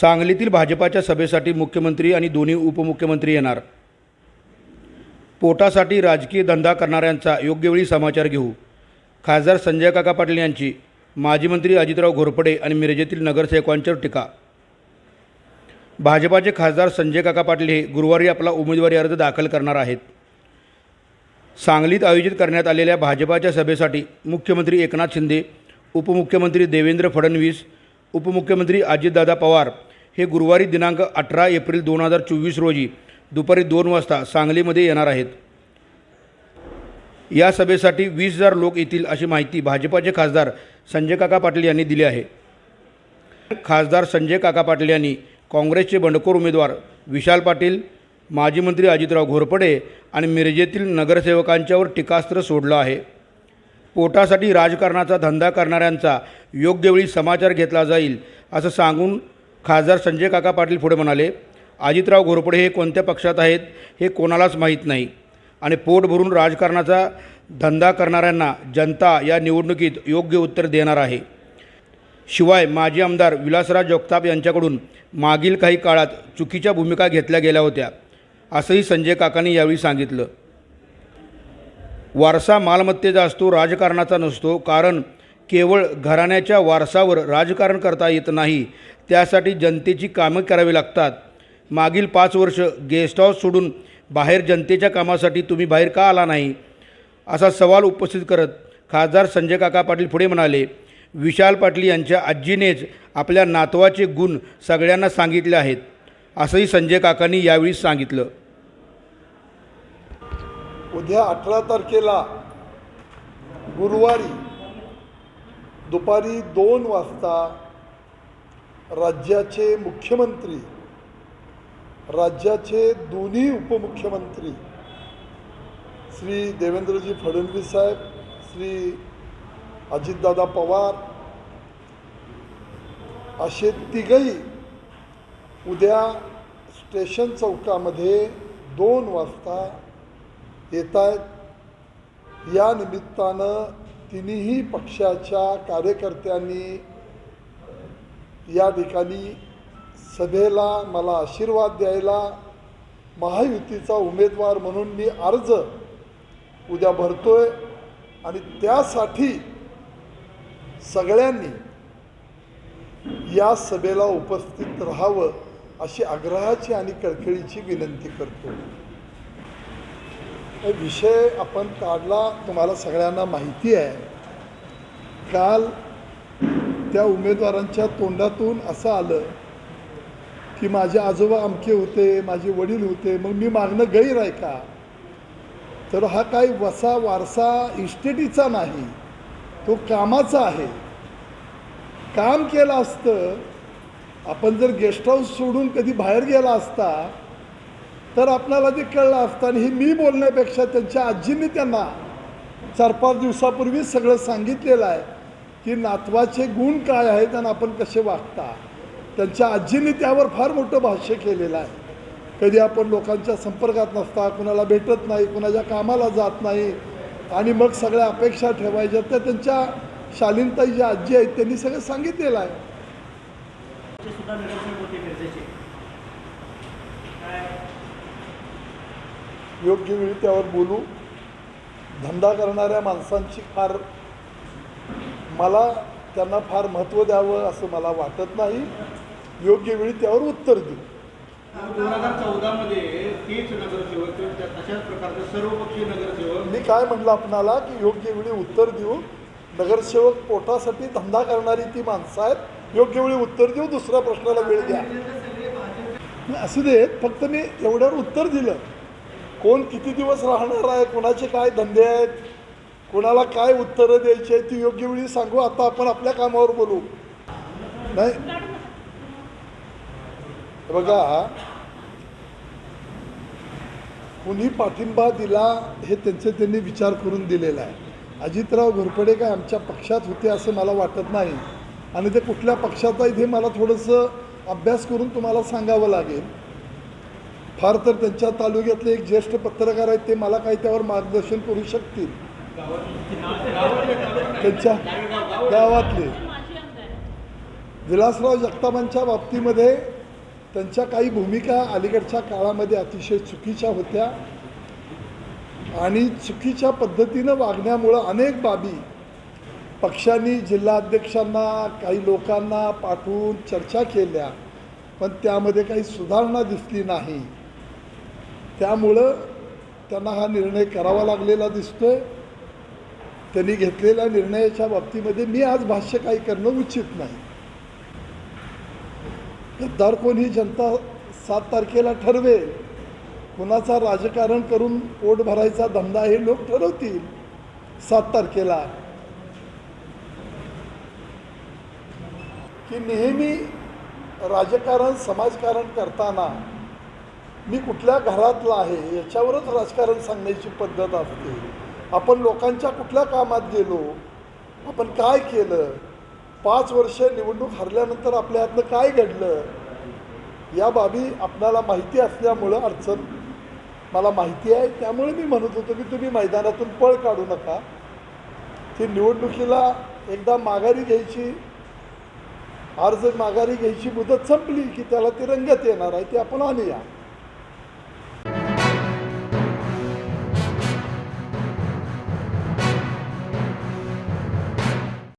सांगलीतील भाजपाच्या सभेसाठी मुख्यमंत्री आणि दोन्ही उपमुख्यमंत्री येणार. पोटासाठी राजकीय धंदा करणाऱ्यांचा योग्यवेळी समाचार घेऊ. खासदार संजय काका पाटील यांची माजी मंत्री अजितराव घोरपडे आणि मिरजेतील नगरसेवकांच्यावर टीका. भाजपाचे खासदार संजय काका पाटील हे गुरुवारी आपला उमेदवारी अर्ज दाखल करणार आहेत. सांगलीत आयोजित करण्यात आलेल्या भाजपाच्या सभेसाठी मुख्यमंत्री एकनाथ शिंदे उपमुख्यमंत्री देवेंद्र फडणवीस उपमुख्यमंत्री अजितदादा पवार हे गुरुवारी दिनांक अठरा एप्रिल दोन हजार चोवीस रोजी दुपारी दोन वाजता सांगलीमध्ये येणार आहेत. या सभेसाठी वीस हजार लोक येतील अशी माहिती भाजपाचे खासदार संजय काका पाटील यांनी दिली आहे. खासदार संजय काका पाटील यांनी काँग्रेसचे बंडखोर उमेदवार विशाल पाटील माजी मंत्री अजितराव घोरपडे आणि मिरजेतील नगरसेवकांच्यावर टीकास्त्र सोडलं आहे. पोटासाठी राजकारणाचा धंदा करणाऱ्यांचा योग्यवेळी समाचार घेतला जाईल असं सांगून खासदार संजय काका पाटील पुढे म्हणाले अजितराव घोरपडे हे कोणत्या पक्षात आहेत हे कोणालाच माहीत नाही. आणि पोट भरून राजकारणाचा धंदा करणाऱ्यांना जनता या निवडणुकीत योग्य उत्तर देणार आहे. शिवाय माजी आमदार विलासराज जगताप यांच्याकडून मागील काही काळात चुकीच्या भूमिका घेतल्या गेल्या होत्या असंही संजय काकांनी यावेळी सांगितलं. वारसा मालमत्तेचा असतो राजकारणाचा नसतो कारण केवळ घराण्याच्या वारसावर राजकारण करता येत नाही त्यासाठी जनतेची कामं करावी लागतात. मागील पाच वर्ष गेस्ट हाऊस सोडून बाहेर जनतेच्या कामासाठी तुम्ही बाहेर का आला नाही? असा सवाल उपस्थित करत खासदार संजय काका पाटील पुढे म्हणाले विशाल पाटील यांच्या आजीनेच आपल्या नातवाचे गुण सगळ्यांना सांगितले आहेत असंही संजय काकांनी यावेळी सांगितलं. उद्या अठरा तारखेला गुरुवारी दुपारी दोन वाजता राज्याचे मुख्यमंत्री राज्याचे दोन्ही उपमुख्यमंत्री श्री देवेंद्रजी फडणवीस साहेब श्री अजितदादा पवार असे तिघही उद्या स्टेशन चौकामध्ये दोन वाजता येत आहेत या निमित्तानं तिन्ही पक्षाच्या कार्यकर्त्यांनी या ठिकाणी सभेला मला आशीर्वाद द्यायला महायुतीचा उमेदवार म्हणून मी अर्ज उद्या भरतोय आणि त्यासाठी सगळ्यांनी या सभेला उपस्थित राहावं अशी आग्रहाची आणि कळकळीची विनंती करतो. विषय आपण काढला तुम्हाला सगळ्यांना माहिती आहे. काल त्या उमेदवारांच्या तोंडातून असं आलं की माझे आजोबा अमके होते माझे वडील होते मग मी मागणं गैर आहे का? तर हा काही वसा वारसा इस्टेटीचा नाही तो कामाचा आहे. काम केलं असतं आपण जर गेस्ट हाऊस सोडून कधी बाहेर गेला असता तर आपल्याला ते कळलं असतं आणि हे मी बोलण्यापेक्षा त्यांच्या आजींनी त्यांना चार पाच दिवसापूर्वी सगळं सांगितलेलं आहे की नातवाचे गुण काय आहेत आणि आपण कसे वागता. त्यांच्या आजींनी त्यावर फार मोठं भाष्य केलेलं आहे. कधी आपण लोकांच्या संपर्कात नसता कुणाला भेटत नाही कुणाच्या कामाला जात नाही आणि मग सगळ्या अपेक्षा ठेवायच्या त्या त्यांच्या शालीनताई ज्या आजी आहेत त्यांनी सगळं सांगितलेलं आहे चे सुद्धा नगरसेवक होते मिरजेचे काय योग्य वेळी त्यावर बोलू. धंदा करणाऱ्या माणसांची फार मला त्यांना फार महत्त्व द्यावं असं मला वाटत नाही. योग्य वेळी त्यावर उत्तर देऊ. दोन हजार चौदा मध्ये तेच नगरसेवक तशाच प्रकारचे सर्वपक्षीय नगरसेवक मी काय म्हटलं आपणाला? की योग्य वेळी उत्तर देऊ. नगरसेवक पोटासाठी धंदा करणारी ती माणसं आहेत. योग्य वेळी उत्तर देऊ दुसऱ्या प्रश्नाला वेळ द्या. असू देत. फक्त मी एवढ्यावर उत्तर दिलं. कोण किती दिवस राहणार आहे? कोणाचे काय धंदे आहेत? कोणाला काय उत्तरं द्यायची आहेत? ती योग्य वेळी सांगू. आता आपण आपल्या कामावर बोलू. नाही? बघा कुणी पाठिंबा दिला हे त्यांचे त्यांनी विचार करून दिलेला आहे. अजितराव घोरपडे काय आमच्या पक्षात होते असं मला वाटत नाही. आणि ते कुठल्या पक्षात आहेत हे मला थोडंसं अभ्यास करून तुम्हाला सांगावं लागेल. फार तर त्यांच्या तालुक्यातले एक ज्येष्ठ पत्रकार आहेत ते मला काही त्यावर मार्गदर्शन करू शकतील. त्यांच्या गावातले. विलासराव जगतापांच्या बाबतीमध्ये त्यांच्या काही भूमिका अलीकडच्या काळामध्ये अतिशय चुकीच्या होत्या. आणि चुकीच्या पद्धतीनं वागण्यामुळं अनेक बाबी पक्षांनी जिल्हाध्यक्षांना काही लोकांना पाठवून चर्चा केल्या. पण त्यामध्ये काही सुधारणा दिसली नाही. त्यामुळं त्यांना हा निर्णय करावा लागलेला दिसतोय. त्यांनी घेतलेल्या निर्णयाच्या बाबतीमध्ये मी आज भाष्य काही करणं उचित नाही. गद्दार कोण ही जनता सात तारखेला ठरवेल. कुणाचा राजकारण करून पोट भरायचा धंदा हे लोक ठरवतील सात तारखेला. की नेहमी राजकारण समाजकारण करताना मी कुठल्या घरातला आहे याच्यावरच राजकारण सांगण्याची पद्धत असते. आपण लोकांच्या कुठल्या कामात गेलो आपण काय केलं पाच वर्ष निवडणूक हरल्यानंतर आपल्या हातनं काय घडलं या बाबी आपणाला माहिती असल्यामुळं अडचण मला माहिती आहे. त्यामुळे मी म्हणत होतो की तुम्ही मैदानातून पळ काढू नका. ती निवडणुकीला एकदा माघारी घ्यायची अर्ज माघारी घ्यायची मुदत संपली की त्याला ती रंगत येणार आहे ती आपण आणूया.